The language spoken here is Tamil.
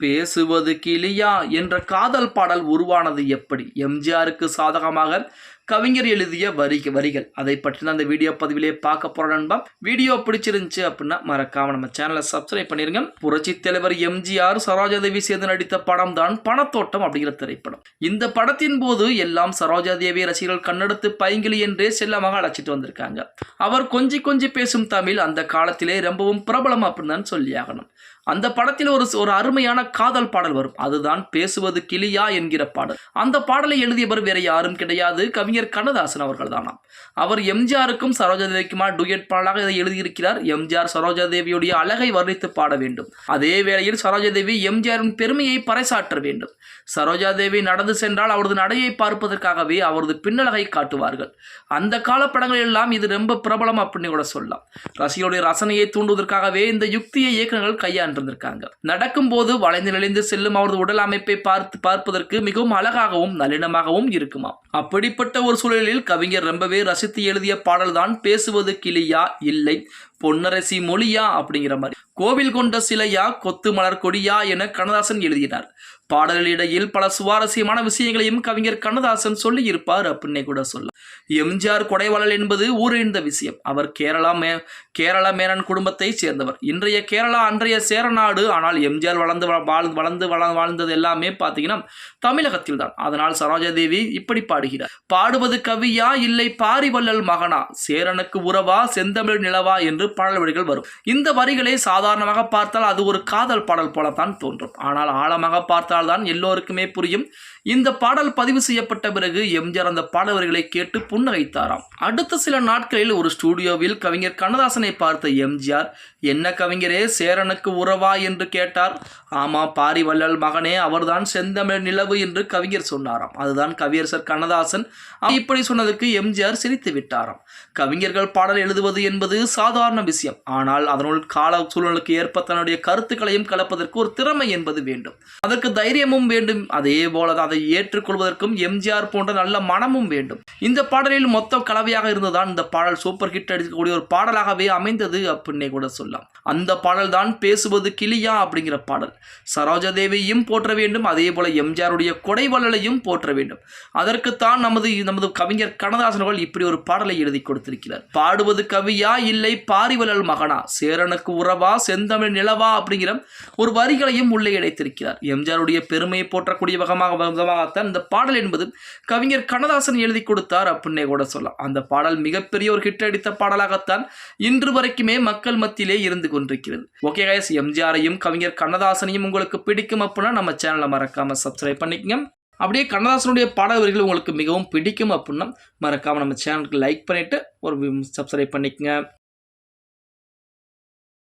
பேசுவது கிளியா என்ற காதல் பாடல் உருவானது எப்படி? எம்ஜிஆருக்கு சாதகமாக கவிஞர் எழுதிய வரி வரிகள். அதை பற்றி தான் அந்த வீடியோ பதிவிலே பார்க்க போகிறோம் நண்பா. வீடியோ பிடிச்சிருந்துச்சு அப்படின்னா மறக்காம நம்ம சேனலை சப்ஸ்கிரைப் பண்ணிருங்க. புரட்சி தலைவர் எம்ஜிஆர் சரோஜாதேவி சேர்ந்து நடித்த படம் தான் பணத்தோட்டம் அப்படிங்கிற திரைப்படம். இந்த படத்தின் போது எல்லாம் சரோஜாதேவி ரசிகர்கள் கண்ணெடுத்து பைங்கிலி என்றே செல்லமாக அழைச்சிட்டு வந்திருக்காங்க. அவர் கொஞ்சி கொஞ்சி பேசும் தமிழ் அந்த காலத்திலே ரொம்பவும் பிரபலம் அப்படின்னு தான் சொல்லியாகணும் அந்த படத்தில் ஒரு ஒரு அருமையான காதல் பாடல் வரும். அதுதான் பேசுவது கிளியா என்கிற பாடல். அந்த பாடலை எழுதியவர் வேற யாரும் கிடையாது. கவிஞர் கண்ணதாசன் அவர்கள் தானாம் அவர் எம்ஜிஆருக்கும் சரோஜாதேவிக்குமா டுயட் பாடலாக இதை எழுதியிருக்கிறார். எம்ஜிஆர் சரோஜாதேவியுடைய அழகை வர்ணித்து பாட வேண்டும். அதே வேளையில் சரோஜாதேவி எம்ஜிஆரின் பெருமையை பறைசாற்ற வேண்டும். சரோஜாதேவி நடந்து சென்றால் அவரது நடையை பார்ப்பதற்காகவே அவரது பின்னழகை காட்டுவார்கள். அந்த கால படங்கள் எல்லாம் இது ரொம்ப பிரபலம் அப்படின்னு கூட சொல்லலாம். ரசிகருடைய ரசனையை தூண்டுவதற்காகவே இந்த யுக்தியை இயக்குநர்கள் கையாண்டிருந்திருக்காங்க. நடக்கும்போது வளைந்து நெளிந்து செல்லும் அவரது உடல் அமைப்பை பார்த்து பார்ப்பதற்கு மிகவும் அழகாகவும் நளினமாகவும் இருக்குமாம். அப்படிப்பட்ட ஒரு சூழலில் கவிஞர் ரொம்பவே ரசித்து எழுதிய பாடல்தான் பேசுவது கிளியா இல்லை. பொன்னரசி மொழியா அப்படிங்கிற மாதிரி. கோவில் கொண்ட சிலையா கொத்து மலர் கொடியா என கண்ணதாசன் எழுதினார். பாடலிடையில் பல சுவாரஸ்யமான விஷயங்களையும் கவிஞர் கண்ணதாசன் சொல்லி இருப்பார் அப்படின்னே கூட சொல்ல எம்ஜிஆர் கொடைவாளல் என்பது ஊரறிந்த விஷயம். அவர் கேரளா மே கேரள மேனன் குடும்பத்தை சேர்ந்தவர். இன்றைய கேரளா அன்றைய சேரநாடு ஆனால் எம்ஜிஆர் வளர்ந்து வாழ்ந்து வளர்ந்து வாழ்ந்தது எல்லாமே பார்த்தீங்கன்னா தமிழகத்தில் தான். அதனால் சரோஜாதேவி இப்படி பாடுகிறார். பாடுவது கவியா இல்லை பாரிவள்ளல் மகனா? சேரனுக்கு உறவா செந்தமிழ் நிலவா என்று பாடல் வரிகள் வரும். இந்த வரிகளை சாதாரணமாக பார்த்தால் அது ஒரு காதல் பாடல் போலத்தான் தோன்றும். ஆனால் ஆழமாக பார்த்தால்தான் எல்லோருக்குமே புரியும். இந்த பாடல் பதிவு செய்யப்பட்ட பிறகு எம்ஜிஆர் அந்த பாடல் வரிகளை கேட்டு புன்னகைத்தாராம். அடுத்த சில நாட்களில் ஒரு ஸ்டூடியோவில் கவிஞர் கண்ணதாசனை பார்த்த எம்ஜிஆர் என்ன கவிஞரே சேரனுக்கு உறவா? என்று கேட்டார். ஆமா பாரிவள்ளல் மகனே அவர்தான் செந்தமிழ் நிலவு என்று கவிஞர் சொன்னாராம். அதுதான் கவியரசர் கண்ணதாசன். இப்படி சொன்னதுக்கு எம்ஜிஆர் சிரித்து விட்டாராம். கவிஞர்கள் பாடல் எழுதுவது என்பது சாதாரண சாதாரண விஷயம். ஆனால் அதனுள் கால சூழலுக்கு ஏற்ப தன்னுடைய கருத்துக்களையும் கலப்பதற்கு ஒரு திறமை என்பது வேண்டும். அதற்கு தைரியமும் வேண்டும். அதே போல அதை ஏற்றுக்கொள்வதற்கும் எம்ஜிஆர் போன்ற நல்ல மனமும் வேண்டும். இந்த பாடலில் மொத்த கலவையாக இருந்ததான் இந்த பாடல் சூப்பர் ஹிட் அடிக்கக்கூடிய ஒரு பாடலாகவே அமைந்தது அப்படின்னே கூட சொல்லலாம். அந்த பாடல் தான் பேசுவது கிளியா அப்படிங்கிற பாடல். சரோஜாதேவியையும் போற்ற வேண்டும். அதே போல எம்ஜிஆருடைய கொடைவள்ளலையும் போற்ற வேண்டும். அதற்குத்தான் நமது நமது கவிஞர் கண்ணதாசன் அவர்கள் இப்படி ஒரு பாடலை எழுதி கொடுத்திருக்கிறார். பாடுவது கவியா இல்லை பா பாரிவள்ளல் மகனா சேரனுக்கு உறவா செந்தமிழ் நிலவா அப்படிங்கிற ஒரு வரிகளையும் உள்ளே இணைத்திருக்கிறார். எம்ஜிஆருடைய பெருமையை போற்றக்கூடிய வகமாக விதமாகத்தான் இந்த பாடல் என்பது கவிஞர் கண்ணதாசன் எழுதி கொடுத்தார் அப்படின்னே கூட சொல்லலாம். அந்த பாடல் மிகப்பெரிய ஒரு ஹிட் அடித்த பாடலாகத்தான் இன்று வரைக்குமே மக்கள் மத்தியிலே இருந்து கொண்டிருக்கிறது. ஓகே கைஸ் எம்ஜிஆரையும் கவிஞர் கண்ணதாசனையும் உங்களுக்கு பிடிக்கும் அப்படின்னா நம்ம சேனலை மறக்காம சப்ஸ்கிரைப் பண்ணிக்கங்க. அப்படியே கண்ணதாசனுடைய பாடல் வரிகள் உங்களுக்கு மிகவும் பிடிக்கும் அப்படின்னா மறக்காமல் நம்ம சேனலுக்கு லைக் பண்ணிவிட்டு ஒரு சப்ஸ்கிரைப் பண்ணிக்கங்க.